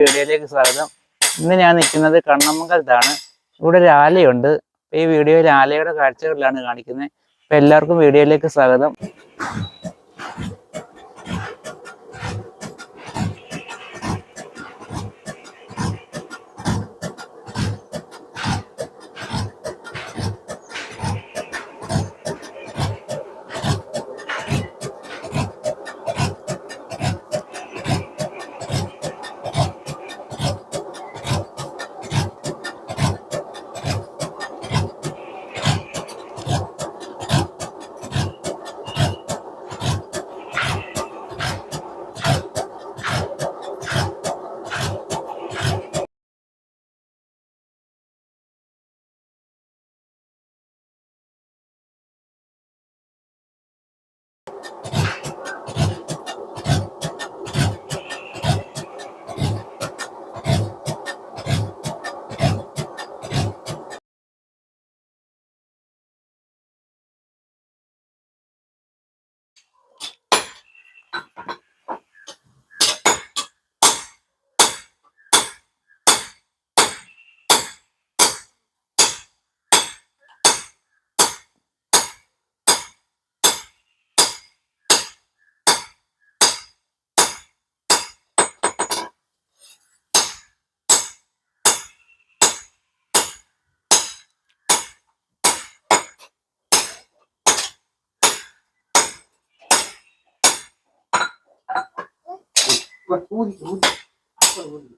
വീഡിയോയിലേക്ക് സ്വാഗതം. ഇന്ന് ഞാൻ നിൽക്കുന്നത് കണ്ണമംഗലത്താണ് ഇവിടെ ഒരു ആലയുണ്ട്. ഈ വീഡിയോയിൽ ആലയുടെ കാഴ്ചകളിലാണ് കാണിക്കുന്നത്. അപ്പം എല്ലാവർക്കും വീഡിയോയിലേക്ക് സ്വാഗതം. uri uri uri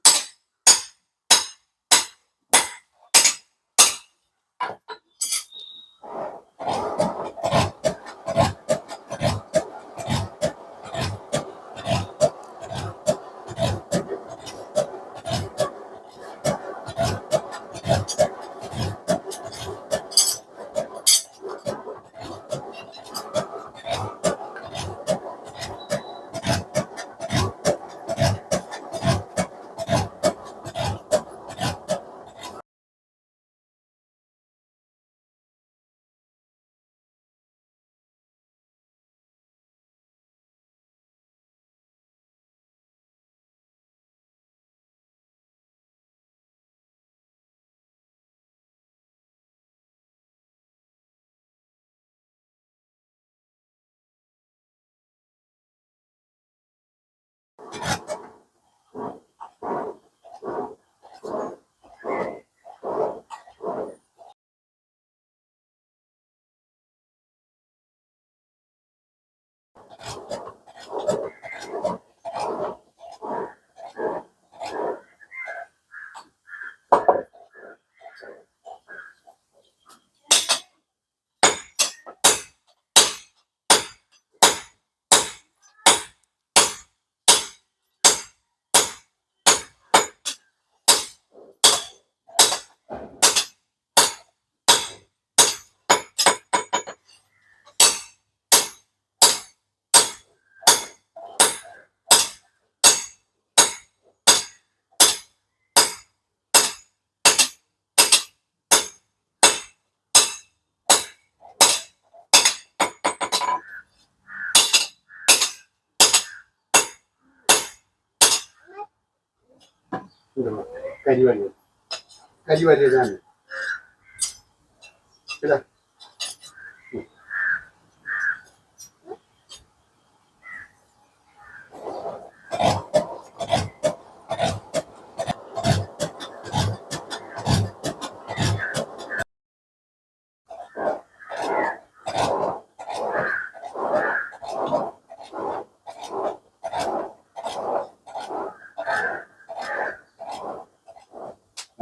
കരിവരി. കരിവരി ഞാൻ ഇതാ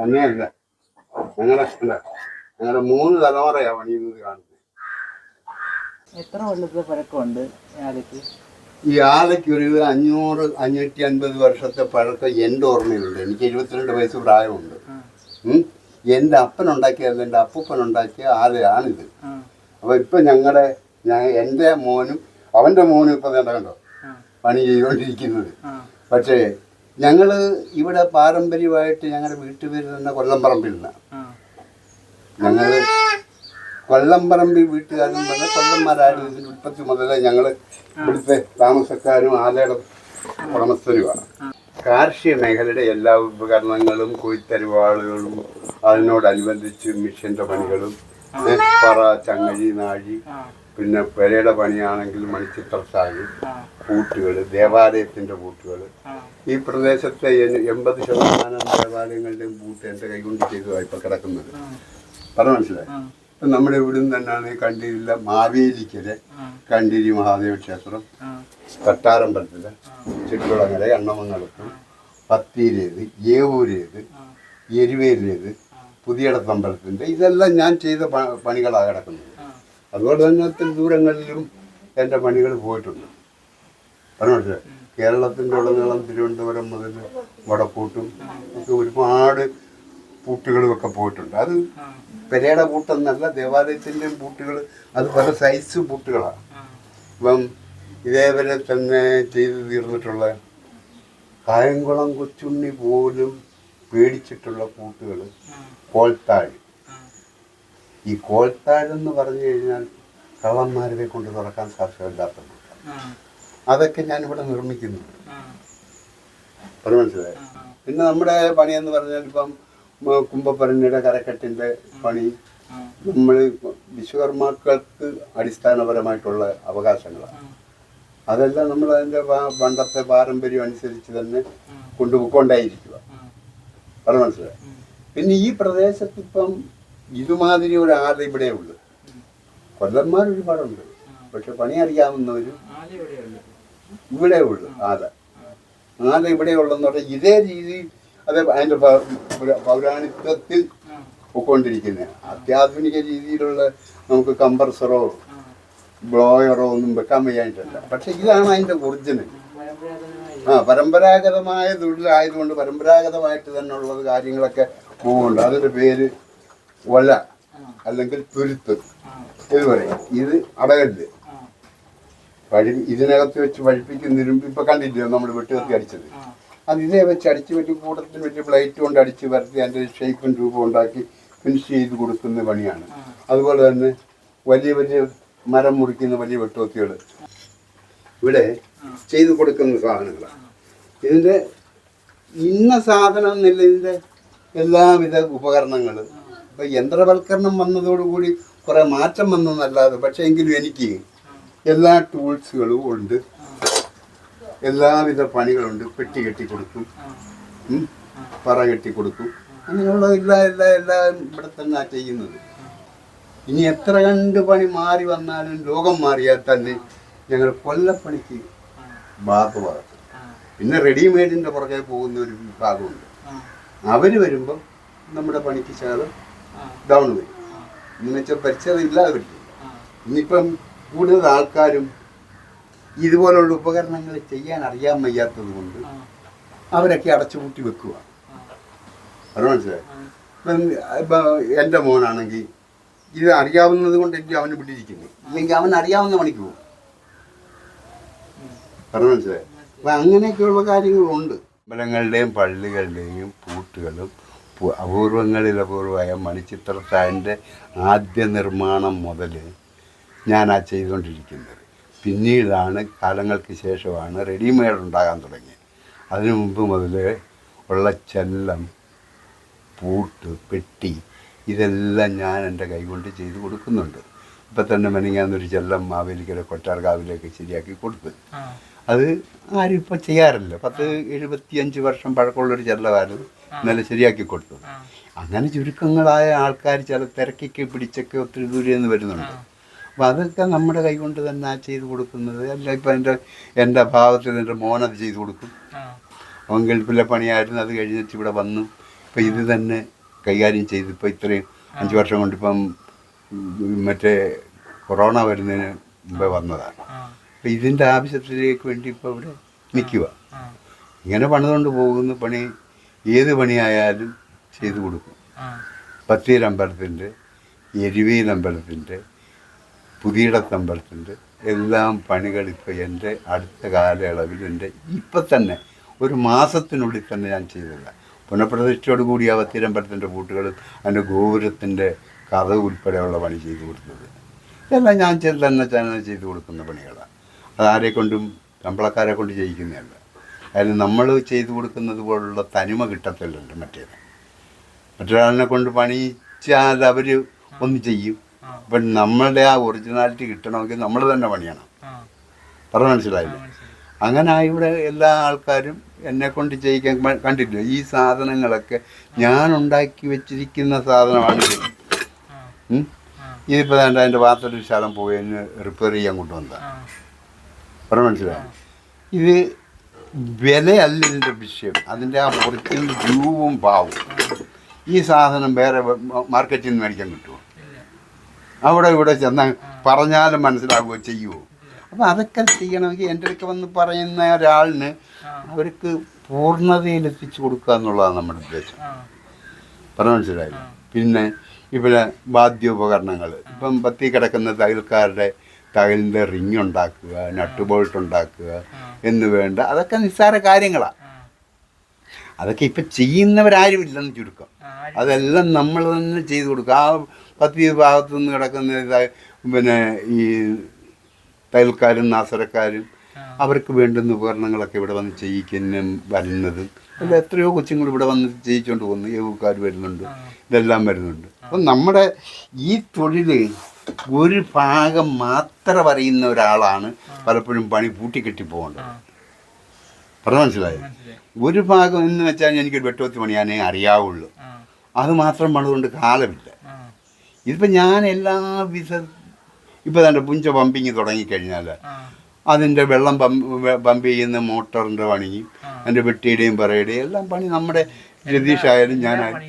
അങ്ങനെയല്ല ഞങ്ങളുടെ അല്ല ഞങ്ങളുടെ മൂന്ന് തലമുറയാ പണിയുന്നത് കാണുന്നത്. എത്ര കൊല്ലത്തെ പഴക്കമുണ്ട് ഈ ആലയ്ക്ക്? ഈ ആലയ്ക്ക് ഒരു അഞ്ഞൂറ് അഞ്ഞൂറ്റി അൻപത് വർഷത്തെ പഴക്കം എന്റെ ഓർമ്മയിലുണ്ട്. എനിക്ക് എഴുപത്തിരണ്ട് വയസ്സ് പ്രായമുണ്ട്. എന്റെ അപ്പൻ ഉണ്ടാക്കിയതല്ല എന്റെ അപ്പൂപ്പൻ ഉണ്ടാക്കിയ ആലയാണിത്. അപ്പൊ അപ്പോൾ ഇപ്പം ഞങ്ങളുടെ ഞാൻ എന്റെ മോനും അവന്റെ മോനും ഇപ്പം വേണ്ട കണ്ടോ? പണി ചെയ്തുകൊണ്ടിരിക്കുന്നത്. പക്ഷേ ഞങ്ങൾ ഇവിടെ പാരമ്പര്യമായിട്ട് ഞങ്ങളുടെ വീട്ടുപേര് തന്നെ കൊല്ലംപറമ്പിൽ നിന്നാണ് ആ. ഞങ്ങൾ കൊല്ലംപറമ്പിൽ വീട്ടുകാരും പറഞ്ഞ കൊല്ലന്മാരായിരുന്നു ഇതിന്റെ ഉൽപ്പത്തി മുതലേ ഞങ്ങൾ ഇവിടുത്തെ താമസക്കാരും ആലയുടെ ഉടമസ്ഥരുമാണ്. കാർഷിക മേഖലയുടെ എല്ലാ ഉപകരണങ്ങളും കൊയ്ത്തരുവാളുകളും അതിനോടനുബന്ധിച്ച് മിഷ്യന്റെ പണികളും പറ ചങ്ങഴി നാഴി പിന്നെ പെരയുടെ പണിയാണെങ്കിൽ മണിച്ചിത്രത്താഴ് പൂട്ടുകൾ ദേവാലയത്തിന്റെ പൂട്ടുകൾ ഈ പ്രദേശത്തെ എൺപത് ശതമാനം ദേവാലയങ്ങളുടെയും പൂട്ട് എന്റെ കൈകൊണ്ട് ചെയ്തതാണ് ഇപ്പോൾ കിടക്കുന്നത്. പറഞ്ഞു മനസ്സിലായി? നമ്മുടെ ഇവിടുന്ന് തന്നെയാണ് കണ്ടിരില്ല മാവേലിക്കരെ കണ്ടിരി മഹാദേവ ക്ഷേത്രം കട്ടാരമ്പലത്തിൽ ചുറ്റുകുളങ്ങര എണ്ണമംഗലത്ത് പത്തിയിലേത് ഏവൂരേത് എരുവേലേത് പുതിയടത്തമ്പലത്തിന്റെ ഇതെല്ലാം ഞാൻ ചെയ്ത പണികളാണ് കിടക്കുന്നത്. അതുകൊണ്ട് തന്നെ ഒത്തിരി ദൂരങ്ങളിലും എന്റെ പണികൾ പോയിട്ടുണ്ട്. പറഞ്ഞു കേരളത്തിന്റെ ഉടനീളം തിരുവനന്തപുരം മുതൽ വടക്കൂട്ടും ഒക്കെ ഒരുപാട് പൂട്ടുകളും ഒക്കെ പോയിട്ടുണ്ട്. അത് പെരയുടെ പൂട്ടെന്നല്ല ദേവാലയത്തിന്റെയും പൂട്ടുകൾ അത് പല സൈസ് പൂട്ടുകളാണ് ഇപ്പം ഇതേവരെ തന്നെ ചെയ്തു തീർന്നിട്ടുള്ള കായംകുളം കൊച്ചുണ്ണി പോലും പേടിച്ചിട്ടുള്ള കൂട്ടുകൾ കോൾത്താഴ് ഈ കോൽത്താഴെന്ന് പറഞ്ഞു കഴിഞ്ഞാൽ കള്ളന്മാരെ കൊണ്ട് തുറക്കാൻ സാധ്യതയില്ലാത്ത പൂട്ടാണ് അതൊക്കെ ഞാനിവിടെ നിർമ്മിക്കുന്നുണ്ട്. അത് മനസ്സിലായി? പിന്നെ നമ്മുടെ പണിയെന്ന് പറഞ്ഞാൽ ഇപ്പം കുംഭപ്പരണിയുടെ കരക്കെട്ടിന്റെ പണി. നമ്മൾ വിശ്വകർമാക്കൾക്ക് അടിസ്ഥാനപരമായിട്ടുള്ള അവകാശങ്ങളാണ്. അതെല്ലാം നമ്മൾ അതിന്റെ പണ്ടത്തെ പാരമ്പര്യം അനുസരിച്ച് തന്നെ കൊണ്ടുപോയിക്കൊണ്ടായിരിക്കുക. അത് മനസ്സിലായി? പിന്നെ ഈ പ്രദേശത്ത് ഇപ്പം ഇതുമാതിരി ഒരു ആല ഇവിടെ ഉള്ളു. കൊല്ലന്മാർ ഒരുപാടുണ്ട്. പക്ഷെ പണി അറിയാവുന്നവരും ഇവിടെ ഉള്ളു. ആല ആല ഇവിടെ ഉള്ളെന്ന് പറഞ്ഞാൽ ഇതേ രീതി അത് അതിന്റെ പൗരാണിത്വത്തിൽ പൊയ്ക്കൊണ്ടിരിക്കുന്നത് അത്യാധുനിക രീതിയിലുള്ള നമുക്ക് കമ്പ്രസറോ ബ്ലോയറോ ഒന്നും വെക്കാൻ വയ്യായിട്ടല്ല പക്ഷെ ഇതാണ് അതിന്റെ ഒറിജിനൽ. ആ പരമ്പരാഗതമായ തൊഴിലായതുകൊണ്ട് പരമ്പരാഗതമായിട്ട് തന്നെ ഉള്ളത് കാര്യങ്ങളൊക്കെ പോകുന്നുണ്ട്. അതിന്റെ പേര് ഒല അല്ലെങ്കിൽ തുരുത്ത്. ഇത് പറയും. ഇത് അടകല്ല്. പഴി ഇതിനകത്ത് വെച്ച് പഴിപ്പിക്കുന്ന ഇരുമ്പ് ഇപ്പം കണ്ടില്ലേ നമ്മൾ വെട്ടുകത്തി അടിച്ചത്? അത് ഇതേ വെച്ച് അടിച്ച് വെച്ച് കൂട്ടത്തിന് വെച്ച് പ്ലേറ്റ് കൊണ്ട് അടിച്ച് വരത്തി അതിന്റെ ഷേപ്പും രൂപം ഉണ്ടാക്കി ഫിനിഷ് ചെയ്ത് കൊടുക്കുന്ന പണിയാണ്. അതുപോലെ തന്നെ വലിയ വലിയ മരം മുറിക്കുന്ന വലിയ വെട്ടോത്തികൾ ഇവിടെ ചെയ്തു കൊടുക്കുന്ന സാധനങ്ങളാണ്. ഇതിന്റെ ഇന്ന സാധനം എന്നില്ല ഇതിന്റെ എല്ലാവിധ ഉപകരണങ്ങൾ ഇപ്പം യന്ത്രവൽക്കരണം വന്നതോടുകൂടി കുറേ മാറ്റം വന്നതല്ലാതെ പക്ഷേ എങ്കിലും എനിക്ക് എല്ലാ ടൂൾസുകളും ഉണ്ട്. എല്ലാവിധ പണികളുണ്ട്. പെട്ടി കെട്ടി കൊടുക്കും പറ കെട്ടി കൊടുക്കും അങ്ങനെയുള്ള എല്ലാ എല്ലാ എല്ലാം ഇവിടെ തന്നെ ചെയ്യുന്നത്. ഇനി എത്ര കണ്ട് പണി മാറി വന്നാലും ലോകം മാറിയാൽ തന്നെ ഞങ്ങൾ കൊല്ലപ്പണിക്ക് ബാധകമാകും പിന്നെ റെഡിമെയ്ഡിന്റെ പുറകെ പോകുന്ന ഒരു വിഭാഗമുണ്ട്. അവർ വരുമ്പം നമ്മുടെ പണിക്ക് ശകലം ഡൗൺ വരും. എന്ന് വെച്ചാൽ പരിചയം ഇല്ലാതെ പറ്റില്ല ഇന്നിപ്പം കൂടുതൽ ആൾക്കാരും ഇതുപോലുള്ള ഉപകരണങ്ങൾ ചെയ്യാൻ അറിയാൻ വയ്യാത്തത് കൊണ്ട് അവരൊക്കെ അടച്ചുപൂട്ടി വെക്കുക അത് മനസ്സിലായി ഇപ്പം ഇപ്പം എന്റെ മോനാണെങ്കിൽ ഇത് അറിയാവുന്നത് കൊണ്ട് എനിക്ക് അവന് വിട്ടിരിക്കുന്നു. ഇല്ലെങ്കിൽ അവൻ അറിയാവുന്ന പണിക്ക് പോകും. പറഞ്ഞു മനസ്സിലായി അപ്പം അങ്ങനെയൊക്കെയുള്ള കാര്യങ്ങളുണ്ട്. അമ്പലങ്ങളുടെയും പള്ളികളുടെയും പൂട്ടുകളും അപൂർവങ്ങളിൽ അപൂർവമായ മണിച്ചിത്രത്താന്റെ ആദ്യ നിർമ്മാണം മുതൽ ഞാൻ ഞാനാ ചെയ്തുകൊണ്ടിരിക്കുന്നത്. പിന്നീടാണ് കാലങ്ങൾക്ക് ശേഷമാണ് റെഡിമെയ്ഡ് ഉണ്ടാകാൻ തുടങ്ങിയത്. അതിനു മുമ്പ് മുതൽ ഉള്ള ചെല്ലം പൂട്ട് പെട്ടി ഇതെല്ലാം ഞാൻ എന്റെ കൈകൊണ്ട് ചെയ്ത് കൊടുക്കുന്നുണ്ട്. ഇപ്പം തന്നെ മെനങ്ങാന്നൊരു ചെല്ലം മാവേലിക്കര കൊട്ടാർകാവിലേക്ക് ശരിയാക്കി കൊടുത്ത്. അത് ആരും ഇപ്പം ചെയ്യാറില്ല. പത്ത് എഴുപത്തിയഞ്ച് വർഷം പഴക്കമുള്ളൊരു ചെല്ലമായിരുന്നു ഇന്നലെ ശരിയാക്കി കൊടുത്തു. അങ്ങനെ ചുരുക്കങ്ങളായ ആൾക്കാർ ചില തിരക്കൊക്കെ പിടിച്ചൊക്കെ ഒത്തിരി ദൂരെ നിന്ന് വരുന്നുണ്ട്. അപ്പം അതൊക്കെ നമ്മുടെ കൈകൊണ്ട് തന്നെ ആ ചെയ്ത് കൊടുക്കുന്നത് അല്ല ഇപ്പം എന്റെ എന്റെ ഭാവത്തിൽ എന്റെ മോനത് ചെയ്ത് കൊടുക്കും. അവൻ ഗൾഫിലെ പണിയായിരുന്നു അത് കഴിഞ്ഞിട്ട് ഇവിടെ വന്നു. ഇപ്പം ഇത് തന്നെ കൈകാര്യം ചെയ്ത് ഇപ്പോൾ ഇത്രയും അഞ്ച് വർഷം കൊണ്ട് ഇപ്പം മറ്റേ കൊറോണ വരുന്നതിന് മുമ്പേ വന്നതാണ്. അപ്പം ഇതിന്റെ ആവശ്യത്തിലേക്ക് വേണ്ടി ഇപ്പോൾ ഇവിടെ നിൽക്കുക ഇങ്ങനെ പണിതുകൊണ്ട് പോകുന്ന പണി ഏത് പണിയായാലും ചെയ്തു കൊടുക്കും. പത്തീർ അമ്പലത്തിന്റെ എരുവീൽ അമ്പലത്തിന്റെ പുതിയിടത്ത് പുതിയിടത്തമ്പലത്തിന്റെ എല്ലാം പണികൾ ഇപ്പോൾ എന്റെ അടുത്ത കാലയളവിൽ എന്റെ ഇപ്പം തന്നെ ഒരു മാസത്തിനുള്ളിൽ തന്നെ ഞാൻ ചെയ്തതാണ്. പുനഃപ്രതിഷ്ഠയോട് കൂടി ആ വത്തിരമ്പലത്തിന്റെ പൂട്ടുകളും അതിന്റെ ഗോപുരത്തിന്റെ കഥ ഉൾപ്പെടെയുള്ള പണി ചെയ്തു കൊടുത്തത്. ഇതെല്ലാം ഞാൻ തന്നെ തന്നെ ചെയ്തു കൊടുക്കുന്ന പണികളാണ് അതാരെ കൊണ്ടും ശമ്പളക്കാരെ കൊണ്ട് ചെയ്യിക്കുന്നതല്ല. അതിന് നമ്മൾ ചെയ്തു കൊടുക്കുന്നത് പോലുള്ള തനിമ കിട്ടത്തില്ലല്ലോ മറ്റേത്. മറ്റൊരാളിനെ കൊണ്ട് പണിയിച്ചാൽ അവർ ഒന്ന് ചെയ്യും. അപ്പം നമ്മളുടെ ആ ഒറിജിനാലിറ്റി കിട്ടണമെങ്കിൽ നമ്മൾ തന്നെ പണിയണം. ആ. മനസ്സിലായില്ലേ? മനസ്സിലായില്ല മനസ്സിലായി. അങ്ങനെ ഇവിടെ എല്ലാ ആൾക്കാരും എന്നെ കൊണ്ട് ചെയ്യിക്കാൻ കണ്ടിട്ടില്ല? കണ്ടില്ല ഈ സാധനങ്ങളൊക്കെ ഞാൻ ഉണ്ടാക്കി വെച്ചിരിക്കുന്ന സാധനമാണ് ഇതിപ്പോ? അതിന്റെ ഇതിപ്പോൾ വേണ്ട അതിന്റെ വാർത്തയുടെ ശാലം പോയി എന്നെ റിപ്പയർ ചെയ്യാൻ കൊണ്ടുവന്നതാണ് പറഞ്ഞ മനസ്സിലായി? ഇത് വിലയല്ല ഇതിന്റെ വിഷയം. അതിന്റെ ആ ഒറിജിനൽ രൂപവും ഭാവവും ഈ സാധനം വേറെ മാർക്കറ്റിൽ നിന്ന് മേടിക്കാൻ കിട്ടുമോ അവിടെ ഇവിടെ ചെന്നാൽ പറഞ്ഞാലും മനസ്സിലാകുമോ ചെയ്യുമോ അപ്പം അതൊക്കെ ചെയ്യണമെങ്കിൽ എന്റെ അടുക്ക വന്ന് പറയുന്ന ഒരാളിന് അവർക്ക് പൂർണതയിൽ എത്തിച്ചു കൊടുക്കുക എന്നുള്ളതാണ് നമ്മുടെ ഉദ്ദേശം. പറഞ്ഞു മനസ്സിലായില്ല? മനസ്സിലായി പിന്നെ ഇവിടെ വാദ്യോപകരണങ്ങൾ. ഇപ്പം പത്തി കിടക്കുന്ന തകൽക്കാരുടെ തകലിന്റെ റിങ് ഉണ്ടാക്കുക നട്ട് ബോൾട്ട് ഉണ്ടാക്കുക എന്ന് വേണ്ട. അതൊക്കെ നിസ്സാര കാര്യങ്ങളാണ് അതൊക്കെ ഇപ്പം ചെയ്യുന്നവരാരുമില്ലെന്ന് ചുരുക്കം. ആ അതെല്ലാം നമ്മൾ തന്നെ ചെയ്തു കൊടുക്കുക. ആ പത്തി ഭാഗത്തു നിന്ന് കിടക്കുന്ന പിന്നെ ഈ തയ്യൽക്കാരും നാസരക്കാരും. അവർക്ക് വേണ്ടുന്ന ഉപകരണങ്ങളൊക്കെ ഇവിടെ വന്ന് ചെയ്യിക്കുന്നതും വരുന്നതും. അല്ല എത്രയോ കൊച്ചുങ്ങൾ ഇവിടെ വന്ന് ചെയ്യിച്ചുകൊണ്ട് പോകുന്നു യോഗക്കാർ വരുന്നുണ്ട്. ഇതെല്ലാം വരുന്നുണ്ട്. അപ്പം നമ്മുടെ ഈ തൊഴിൽ ഒരു ഭാഗം മാത്രം അറിയുന്ന ഒരാളാണ് പലപ്പോഴും പണി പൂട്ടിക്കെട്ടി പോകേണ്ടത്. പറഞ്ഞു മനസ്സിലായത് ഒരു ഭാഗം എന്ന് വെച്ചാൽ എനിക്ക് വെട്ടുവത്തി പണിയാനേ അറിയാവുള്ളൂ. അത് മാത്രം പണിതുകൊണ്ട് കാലമില്ല. ഇതിപ്പോൾ ഞാൻ എല്ലാ വിധ ഇപ്പോൾ തന്നെ പുഞ്ച പമ്പിങ് തുടങ്ങിക്കഴിഞ്ഞാൽ അതിന്റെ വെള്ളം പമ്പ് പമ്പ് ചെയ്യുന്ന മോട്ടറിന്റെ പണിയും. അതിന്റെ വെട്ടിയുടെയും പറയുടെയും എല്ലാം പണി നമ്മുടെ രതീഷ് ആയാലും ഞാനായാലും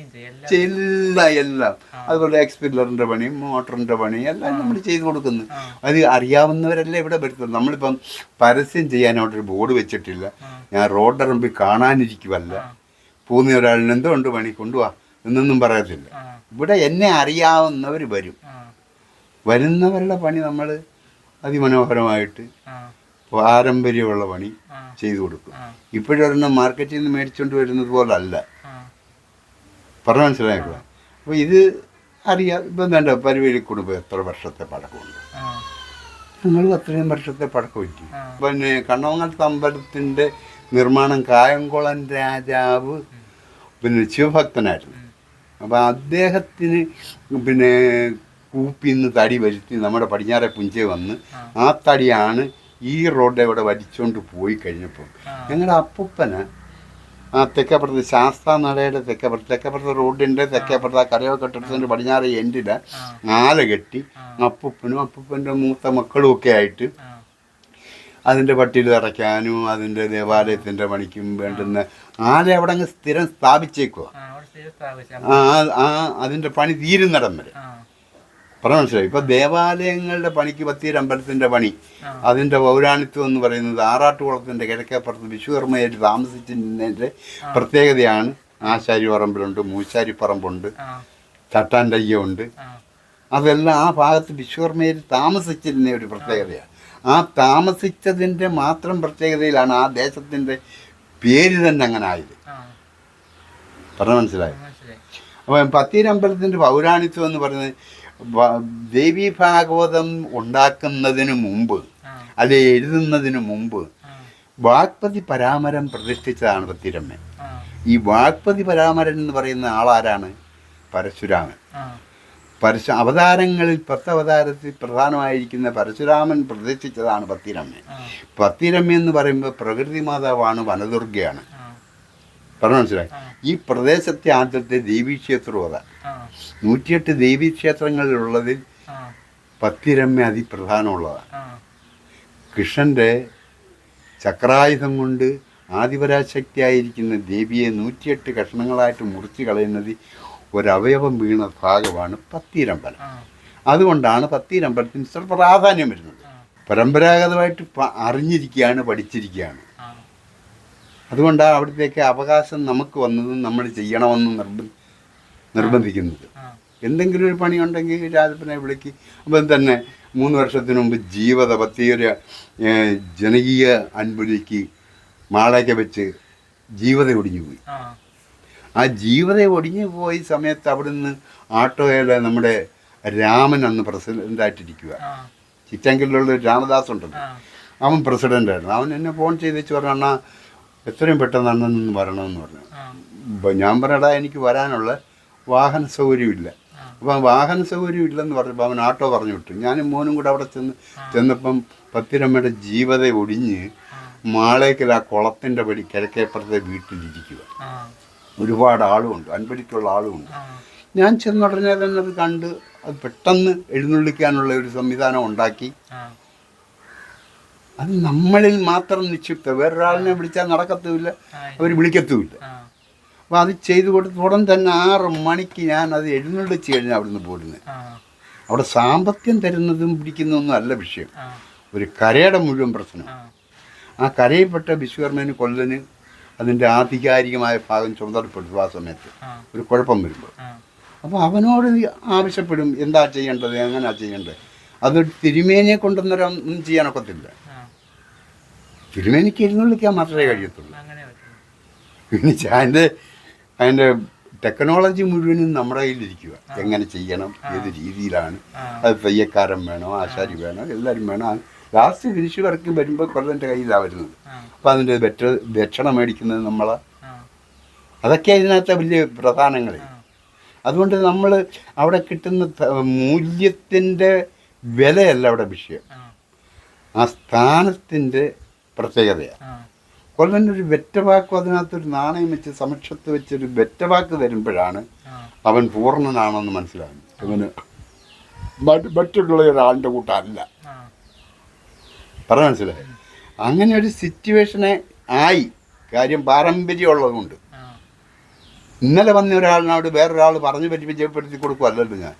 എല്ലാം എല്ലാം അതുപോലെ എക്സ്പില്ലറിന്റെ പണിയും മോട്ടറിന്റെ പണിയും എല്ലാം നമ്മൾ ചെയ്തു കൊടുക്കുന്നു. അത് അറിയാവുന്നവരല്ലേ ഇവിടെ വരുത്തുന്നത് നമ്മളിപ്പം പരസ്യം ചെയ്യാനായിട്ടൊരു ബോർഡ് വെച്ചിട്ടില്ല. ഞാൻ റോഡ് ഇറമ്പി കാണാനിരിക്കുവല്ല. പോകുന്ന ഒരാളിന് എന്തുകൊണ്ട് പണി കൊണ്ടുപോവാ എന്നൊന്നും പറയത്തില്ല. ഇവിടെ എന്നെ അറിയാവുന്നവർ വരും. വരുന്നവരുടെ പണി നമ്മൾ അതിമനോഹരമായിട്ട് പാരമ്പര്യമുള്ള പണി ചെയ്തു കൊടുക്കും. ഇപ്പോഴൊരെണ്ണം മാർക്കറ്റിൽ നിന്ന് മേടിച്ചുകൊണ്ട് വരുന്നത് പോലല്ല. പറഞ്ഞു മനസ്സിലായിട്ട് അപ്പോൾ ഇത് അറിയാം ഇപ്പം വേണ്ട പരിവേലി കുടുംബം എത്ര വർഷത്തെ പഴക്കമുണ്ട്? ഞങ്ങൾ അത്രയും വർഷത്തെ പഴക്കമില്ല. പിന്നെ കണ്ണവങ്ങൽ അമ്പലത്തിന്റെ നിർമ്മാണം കായംകുളം രാജാവ് പിന്നെ ശിവഭക്തനായിരുന്നു. അപ്പോൾ അദ്ദേഹത്തിന് പിന്നെ കൂപ്പിന്ന് തടി വരുത്തി നമ്മുടെ പടിഞ്ഞാറെ പുഞ്ച വന്ന് ആ. തടിയാണ് ഈ റോഡ് ഇവിടെ വലിച്ചുകൊണ്ട് പോയി കഴിഞ്ഞപ്പോൾ. ഞങ്ങളുടെ അപ്പൂപ്പന് ആ തെക്കപ്പുറത്ത് ശാസ്ത്ര നടയുടെ തെക്കപ്പുറത്ത് തെക്കപ്പുറത്ത് റോഡിന്റെ തെക്കപ്പുറത്ത് ആ കരയോ കെട്ടിടത്തിന്റെ പടിഞ്ഞാറ് എൻഡിലെ ആല കെട്ടി അപ്പൂപ്പനും അപ്പൂപ്പന്റെ മൂത്ത മക്കളും ഒക്കെ ആയിട്ട് അതിന്റെ പട്ടിയിൽ ഇറക്കാനും അതിന്റെ ദേവാലയത്തിന്റെ പണിക്കും വേണ്ടുന്ന ആല അവിടെ അങ്ങ് സ്ഥിരം സ്ഥാപിച്ചേക്കുക ആ അതിന്റെ പണി തീരുന്നിടം വരെ. പറഞ്ഞ മനസ്സിലായി. ഇപ്പൊ ദേവാലയങ്ങളുടെ പണിക്ക് പത്തിയൊരു അമ്പലത്തിന്റെ പണി. അതിന്റെ പൗരാണിത്വം എന്ന് പറയുന്നത് ആറാട്ടുകുളത്തിന്റെ കിഴക്കേപ്പുറത്ത് വിശ്വകർമ്മയായിട്ട് താമസിച്ചതിന്റെ പ്രത്യേകതയാണ്. ആശാരി പറമ്പിലുണ്ട് മൂശാരി പറമ്പുണ്ട് തട്ടാൻഡയ്യുണ്ട് അതെല്ലാം ആ ഭാഗത്ത് വിശ്വകർമ്മയിൽ താമസിച്ചിരുന്ന ഒരു പ്രത്യേകതയാണ്. ആ താമസിച്ചതിന്റെ മാത്രം പ്രത്യേകതയിലാണ് ആ ദേശത്തിന്റെ പേര് തന്നെ അങ്ങനെ ആയത്. പറഞ്ഞ മനസ്സിലായി? അപ്പം പത്തീരമ്പലത്തിന്റെ പൗരാണിത്വം എന്ന് പറയുന്നത് ദേവീ ഭാഗവതം ഉണ്ടാക്കുന്നതിന് മുമ്പ് അത് എഴുതുന്നതിന് മുമ്പ് വാഗ്പതി പരാമരം പ്രതിഷ്ഠിച്ചതാണ് പത്തിരമ്മ ഈ വാഗ്പതി പരാമരൻ എന്ന് പറയുന്ന ആളാരാണ്? പരശുരാമൻ. പരശു അവതാരങ്ങളിൽ പത്തവതാരത്തിൽ പ്രധാനമായിരിക്കുന്ന പരശുരാമൻ പ്രതിഷ്ഠിച്ചതാണ് പത്തിരമ്മ പത്തിരമ്മ എന്ന് പറയുമ്പോൾ പ്രകൃതി മാതാവാണ് വനദുർഗയാണ്. പറഞ്ഞു മനസ്സിലായി? ഈ പ്രദേശത്തെ ആദ്യത്തെ ദേവീക്ഷേത്രവും അതാണ് നൂറ്റിയെട്ട് ദേവീക്ഷേത്രങ്ങളിലുള്ളതിൽ ക്ഷേത്രങ്ങളിലുള്ളതിൽ പത്തിരമ്മ അതിപ്രധാനമുള്ളതാണ്. കൃഷ്ണന്റെ കൃഷ്ണന്റെ ചക്രായുധം കൊണ്ട് ആദിപരാശക്തിയായിരിക്കുന്ന ദേവിയെ നൂറ്റിയെട്ട് കഷ്ണങ്ങളായിട്ട് മുറിച്ച് കളയുന്നത് ഒരവയവം വീണ ഭാഗമാണ് പത്തീരമ്പലം. അതുകൊണ്ടാണ് പത്തീരമ്പലത്തിന് ഇത്ര പ്രാധാന്യം വരുന്നത്. പരമ്പരാഗതമായിട്ട് അറിഞ്ഞിരിക്കുകയാണ് പഠിച്ചിരിക്കുകയാണ്. അതുകൊണ്ടാണ് അവിടത്തേക്ക് അവകാശം നമുക്ക് വന്നതും നമ്മൾ ചെയ്യണമെന്ന് നിർബ നിർബന്ധിക്കുന്നത്. എന്തെങ്കിലും ഒരു പണിയുണ്ടെങ്കിൽ രാജപ്പനെ വിളിക്ക്. അപ്പം തന്നെ മൂന്ന് വർഷത്തിന് മുമ്പ് ജീവത പത്തിയൊരു ജനകീയ അൻപുലിക്ക് മാളയൊക്കെ വെച്ച് ജീവത ഒടിഞ്ഞു പോയി. ആ. ജീവത ഒടിഞ്ഞു പോയി സമയത്ത് അവിടുന്ന് ആട്ടോയിലെ നമ്മുടെ രാമൻ അന്ന് പ്രസിഡന്റായിട്ടിരിക്കുക ചിറ്റാങ്കിലുള്ള ചിറ്റങ്കലിലുള്ള രാമദാസ് ഉണ്ടല്ലോ. അവൻ പ്രസിഡന്റായിരുന്നു അവൻ എന്നെ ഫോൺ ചെയ്ത് വെച്ച് പറഞ്ഞു അണ്ണാ എത്രയും പെട്ടെന്ന് അന്നൊന്ന് വരണമെന്ന് പറഞ്ഞു. ഞാൻ പറഞ്ഞടാ എനിക്ക് വരാനുള്ള വാഹന സൗകര്യമില്ല. അപ്പം വാഹന സൗകര്യം ഇല്ലെന്ന് പറഞ്ഞപ്പോൾ അവൻ ആട്ടോ പറഞ്ഞു വിട്ടു. ഞാനും മോനും കൂടെ അവിടെ ചെന്ന് ചെന്നപ്പം പത്തിരമ്മയുടെ ജീവത ഒടിഞ്ഞ് മാളേക്കൽ ആ കുളത്തിന്റെ പടി കിഴക്കേപ്പുറത്തെ വീട്ടിലിരിക്കുക. ഒരുപാട് ആളുമുണ്ട് അൻപടിക്കുള്ള ആളുമുണ്ട് ഞാൻ ചെന്നുടനെ തന്നെ അത് കണ്ട് അത് പെട്ടെന്ന് എഴുന്നള്ളിക്കാനുള്ള ഒരു സംവിധാനം ഉണ്ടാക്കി. അത് നമ്മളിൽ മാത്രം നിക്ഷിപ്ത. വേറൊരാളിനെ വിളിച്ചാൽ നടക്കത്തുമില്ല അവർ വിളിക്കത്തുമില്ല. അപ്പോൾ അത് ചെയ്തു കൊടുത്ത് ഉടൻ തന്നെ ആറ് മണിക്ക് ഞാൻ അത് എഴുന്നള്ളിച്ച് കഴിഞ്ഞാൽ അവിടുന്ന് പോരുന്നത് അവിടെ സാമ്പത്തികം തരുന്നതും പിടിക്കുന്നതൊന്നും അല്ല വിഷയം. ഒരു കരയുടെ മുഴുവൻ പ്രശ്നം. ആ. കരയിൽപ്പെട്ട വിശ്വകർമ്മന് കൊല്ലന് അതിന്റെ ആധികാരികമായ ഭാഗം ചുമതലപ്പെടുത്തും ആ സമയത്ത്. ഒരു കുഴപ്പം വരുമ്പോൾ. അപ്പോൾ അവനോട് ആവശ്യപ്പെടും എന്താ ചെയ്യേണ്ടത് എങ്ങനെയാ ചെയ്യേണ്ടത്? അത് തിരുമേനിയെ കൊണ്ടുവന്നേരം ഒന്നും ചെയ്യാനൊക്കത്തില്ല. തിരുമേനിക്ക് എഴുന്നള്ളിക്കാൻ മാത്രമേ കഴിയത്തുള്ളൂ. പിന്നെ അതിന്റെ അതിന്റെ ടെക്നോളജി മുഴുവനും നമ്മുടെ കയ്യിലിരിക്കുക എങ്ങനെ ചെയ്യണം ഏത് രീതിയിലാണ് അത് പയ്യക്കാരൻ വേണോ ആശാരി വേണോ എല്ലാവരും വേണം. ലാസ്റ്റ് ഫിനിഷ് വർക്ക് വരുമ്പോൾ കൊല്ലന്റെ കയ്യിലാണ് വരുന്നത്. അപ്പം അതിന്റെ വെറ്റ ദക്ഷിണ മേടിക്കുന്നത് നമ്മളെ. അതൊക്കെ അതിനകത്ത് വലിയ പ്രധാനങ്ങൾ അതുകൊണ്ട് നമ്മൾ അവിടെ കിട്ടുന്ന മൂല്യത്തിന്റെ വിലയല്ല അവിടെ വിഷയം. ആ. സ്ഥാനത്തിന്റെ പ്രത്യേകതയാണ് കൊല്ലന്റെ ഒരു വെറ്റവാക്കും അതിനകത്തൊരു നാണയം വെച്ച് സമക്ഷത്ത് വെച്ചൊരു വെറ്റവാക്ക് വരുമ്പോഴാണ് അവൻ പൂർണനാണെന്ന് മനസ്സിലാകുന്നത്. അവന് മറ്റ് മറ്റുള്ള ഒരാളിന്റെ കൂട്ടല്ല. പറഞ്ഞ മനസ്സിലായി? അങ്ങനെ ഒരു സിറ്റുവേഷനെ ആയി. കാര്യം പാരമ്പര്യമുള്ളതുകൊണ്ട്. ഇന്നലെ വന്ന ഒരാളിനോട് വേറൊരാൾ പറഞ്ഞു പറ്റിപ്പിച്ചപ്പെടുത്തി കൊടുക്കുമല്ലല്ലോ ഞാൻ.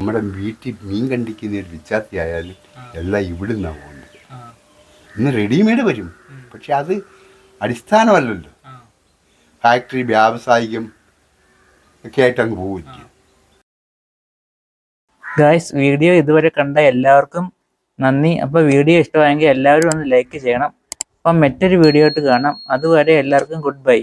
നമ്മുടെ വീട്ടിൽ മീൻ കണ്ടിക്കുന്ന ഒരു വിദ്യാർത്ഥി ആയാലും എല്ലാം ഇവിടുന്നാണ് പോകുന്നത്. ഇന്ന് റെഡിമെയ്ഡ് വരും. പക്ഷെ അത് അടിസ്ഥാനമല്ലല്ലോ. ഫാക്ടറി വ്യാവസായികം ഒക്കെ ആയിട്ട് അങ്ങ് പോവില്ല ഗായ്സ് വീഡിയോ ഇതുവരെ കണ്ട എല്ലാവർക്കും നന്ദി. അപ്പോൾ വീഡിയോ ഇഷ്ടമായെങ്കിൽ എല്ലാവരും ഒന്ന് ലൈക്ക് ചെയ്യണം. അപ്പം മറ്റൊരു വീഡിയോ ആയിട്ട് കാണാം. അതുവരെ എല്ലാവർക്കും ഗുഡ് ബൈ